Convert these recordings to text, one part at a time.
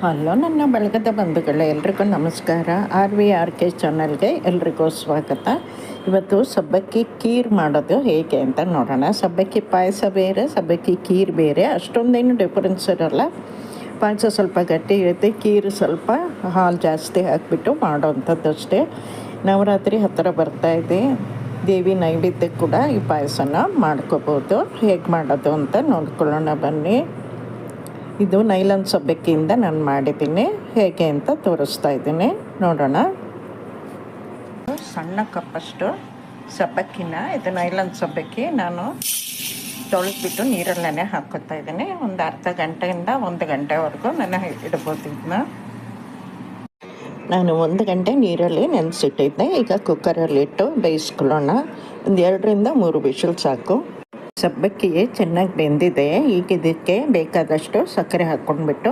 Hello, ನನ್ನ ಬಳಗದ ಬಂಧುಗಳೇ, ಎಲ್ರಿಗೂ ನಮಸ್ಕಾರ. ಆರ್ ವಿ ಆರ್ ಕೆ ಚಾನಲ್ಗೆ ಎಲ್ರಿಗೂ ಸ್ವಾಗತ. ಇವತ್ತು ಸಬ್ಬಕ್ಕಿ ಕೀರ್ ಮಾಡೋದು ಹೇಗೆ ಅಂತ ನೋಡೋಣ. ಸಬ್ಬಕ್ಕಿ ಪಾಯಸ ಬೇರೆ, ಸಬ್ಬಕ್ಕಿ ಕೀರ್ ಬೇರೆ. ಅಷ್ಟೊಂದೇನು ಡಿಫರೆನ್ಸ್ ಇರೋಲ್ಲ. ಪಾಯಸ ಸ್ವಲ್ಪ ಗಟ್ಟಿ ಇರುತ್ತೆ, ಖೀರು ಸ್ವಲ್ಪ ಹಾಲು ಜಾಸ್ತಿ ಹಾಕಿಬಿಟ್ಟು ಮಾಡೋವಂಥದ್ದು ಅಷ್ಟೇ ನವರಾತ್ರಿ ಹತ್ತಿರ ಬರ್ತಾಯಿದೆ ದೇವಿ ನೈವೇದ್ಯಕ್ಕೆ ಕೂಡ ಈ ಪಾಯಸನ ಮಾಡ್ಕೋಬೋದು. ಹೇಗೆ ಮಾಡೋದು ಅಂತ ನೋಡ್ಕೊಳ್ಳೋಣ ಬನ್ನಿ. ಇದು ನೈಲಾನ್ ಸಬ್ಬಕ್ಕಿಯಿಂದ ನಾನು ಮಾಡಿದ್ದೀನಿ. ಹೇಗೆ ಅಂತ ತೋರಿಸ್ತಾ ಇದ್ದೀನಿ. ನೋಡೋಣ. ಸಣ್ಣ ಕಪ್ಪಷ್ಟು ಸಬ್ಬಕ್ಕಿನ. ಇದು ನೈಲಾನ್ ಸಬ್ಬಕ್ಕಿ ನಾನು ತೊಳೆದ್ಬಿಟ್ಟು ನೀರಲ್ಲೇ ಹಾಕೋತಾ ಇದ್ದೀನಿ. ಒಂದು ಅರ್ಧ ಗಂಟೆಯಿಂದ ಒಂದು ಗಂಟೆವರೆಗೂ ನಾನು ಇಡ್ಬೋದು ಇದನ್ನ. ನಾನು ಒಂದು ಗಂಟೆ ನೀರಲ್ಲಿ ನೆನೆಸಿಟ್ಟಿದ್ದೆ. ಈಗ ಕುಕ್ಕರಲ್ಲಿಟ್ಟು ಬೇಯಿಸ್ಕೊಳ್ಳೋಣ. ಒಂದು ಎರಡರಿಂದ ಮೂರು ಬಿಸಿಲು ಸಾಕು. ಸಬ್ಬಕ್ಕಿ ಚೆನ್ನಾಗಿ ಬೆಂದಿದೆ. ಈಗ ಇದಕ್ಕೆ ಬೇಕಾದಷ್ಟು ಸಕ್ಕರೆ ಹಾಕ್ಕೊಂಡ್ಬಿಟ್ಟು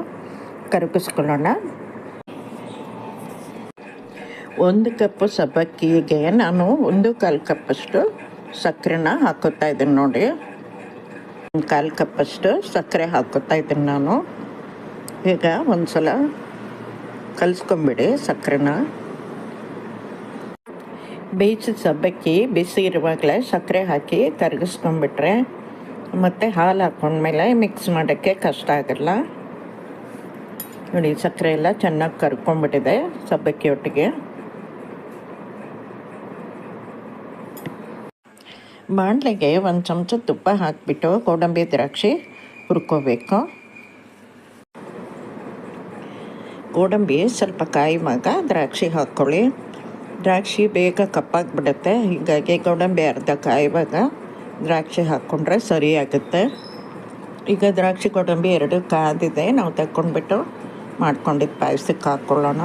ಕರಗಿಸ್ಕೊಳ್ಳೋಣ. ಒಂದು ಕಪ್ಪು ಸಬ್ಬಕ್ಕಿಗೆ ನಾನು ಒಂದು ಕಾಲು ಕಪ್ಪಷ್ಟು ಸಕ್ಕರೆನ ಹಾಕೋತಾ ಇದ್ದೀನಿ ನೋಡಿ. ಒಂದು ಕಾಲು ಕಪ್ಪಷ್ಟು ಸಕ್ಕರೆ ಹಾಕೋತಾ ಇದ್ದೀನಿ ನಾನು. ಈಗ ಒಂದು ಸಲ ಕಲಿಸ್ಕೊಂಬಿಡಿ ಸಕ್ಕರೆನ. ಬೇಯಿಸಿದ ಸಬ್ಬಕ್ಕಿ, ಬಿಸಿ ಇರುವಾಗಲೇ ಸಕ್ಕರೆ ಹಾಕಿ ಕರಗಿಸ್ಕೊಂಡ್ಬಿಟ್ರೆ ಮತ್ತು ಹಾಲು ಹಾಕ್ಕೊಂಡ್ಮೇಲೆ ಮಿಕ್ಸ್ ಮಾಡೋಕ್ಕೆ ಕಷ್ಟ ಆಗೋಲ್ಲ. ನೋಡಿ, ಸಕ್ಕರೆ ಎಲ್ಲ ಚೆನ್ನಾಗಿ ಕರ್ಕೊಂಡ್ಬಿಟ್ಟಿದೆ ಸಬ್ಬಕ್ಕಿ ಒಟ್ಟಿಗೆ. ಬಾಣಲೆಗೆ ಒಂದು ಚಮಚ ತುಪ್ಪ ಹಾಕಿಬಿಟ್ಟು ಗೋಡಂಬಿ ದ್ರಾಕ್ಷಿ ಹುರ್ಕೋಬೇಕು. ಗೋಡಂಬಿ ಸ್ವಲ್ಪ ಕಾಯುವಾಗ ದ್ರಾಕ್ಷಿ ಹಾಕ್ಕೊಳ್ಳಿ ದ್ರಾಕ್ಷಿ ಬೇಗ ಕಪ್ಪಾಗಿಬಿಡುತ್ತೆ ಹೀಗಾಗಿ ಗೋಡಂಬಿ ಅರ್ಧ ಕಾಯುವಾಗ ದ್ರಾಕ್ಷಿ ಹಾಕ್ಕೊಂಡ್ರೆ ಸರಿಯಾಗುತ್ತೆ ಈಗ ದ್ರಾಕ್ಷಿ ಗೋಡಂಬಿ ಎರಡು ಕಾದಿದೆ. ನಾವು ತಕ್ಕೊಂಡ್ಬಿಟ್ಟು ಮಾಡ್ಕೊಂಡಿದ್ದು ಪಾಯಸಕ್ಕೆ ಹಾಕ್ಕೊಳ್ಳೋಣ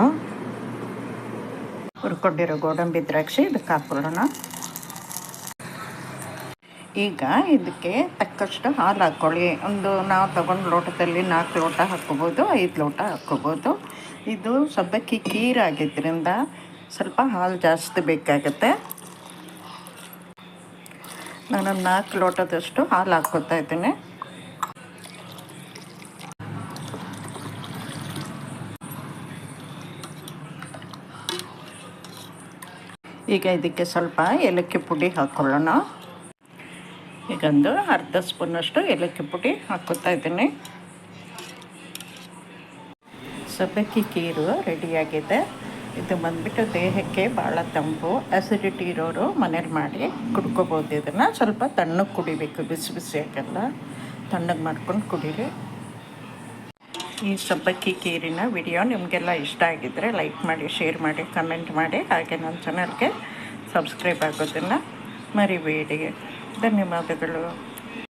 ಹುರ್ಕೊಂಡಿರೋ ಗೋಡಂಬಿ ದ್ರಾಕ್ಷಿ ಇದಕ್ಕೆ ಹಾಕ್ಕೊಳ್ಳೋಣ ಈಗ ಇದಕ್ಕೆ ತಕ್ಕಷ್ಟು ಹಾಲು ಹಾಕ್ಕೊಳ್ಳಿ ಒಂದು ನಾವು ತಗೊಂಡು ಲೋಟದಲ್ಲಿ ನಾಲ್ಕು ಲೋಟ ಹಾಕ್ಕೋಬೋದು, ಐದು ಲೋಟ ಹಾಕ್ಕೋಬೋದು. ಇದು ಸಬ್ಬಕ್ಕಿ ಕೀರಾಗಿದ್ದರಿಂದ ಸ್ವಲ್ಪ ಹಾಲು ಜಾಸ್ತಿ ಬೇಕಾಗುತ್ತೆ. ನಾನು ನಾಲ್ಕು ಲೋಟದಷ್ಟು ಹಾಲು ಹಾಕ್ಕೋತಾ ಇದ್ದೀನಿ. ಈಗ ಇದಕ್ಕೆ ಸ್ವಲ್ಪ ಏಲಕ್ಕಿ ಪುಡಿ ಹಾಕ್ಕೊಳ್ಳೋಣ ಈಗೊಂದು ಅರ್ಧ ಸ್ಪೂನಷ್ಟು ಏಲಕ್ಕಿ ಪುಡಿ ಹಾಕ್ಕೊತಾ ಇದ್ದೀನಿ. ಸಬ್ಬಕ್ಕಿ ಕೀರು ರೆಡಿಯಾಗಿದೆ ಇದು ಬಂದ್ಬಿಟ್ಟು ದೇಹಕ್ಕೆ ಭಾಳ ತಂಪು ಅಸಿಡಿಟಿ ಇರೋರು ಮನೇಲಿ ಮಾಡಿ ಕುಡ್ಕೋಬೋದು. ಇದನ್ನು ಸ್ವಲ್ಪ ತಣ್ಣಗೆ ಕುಡಿಬೇಕು, ಬಿಸಿ ಬಿಸಿ ಹಾಕಲ್ಲ ತಣ್ಣಗೆ ಮಾಡ್ಕೊಂಡು ಕುಡೀರಿ. ಈ ಸಬ್ಬಕ್ಕಿ ಕೀರಿನ ವಿಡಿಯೋ ನಿಮಗೆಲ್ಲ ಇಷ್ಟ ಆಗಿದ್ದರೆ ಲೈಕ್ ಮಾಡಿ, ಶೇರ್ ಮಾಡಿ, ಕಮೆಂಟ್ ಮಾಡಿ. ಹಾಗೆ ನನ್ನ ಚಾನಲ್ಗೆ ಸಬ್ಸ್ಕ್ರೈಬ್ ಆಗೋದನ್ನು ಮರಿಬೇಡಿ. ಧನ್ಯವಾದಗಳು.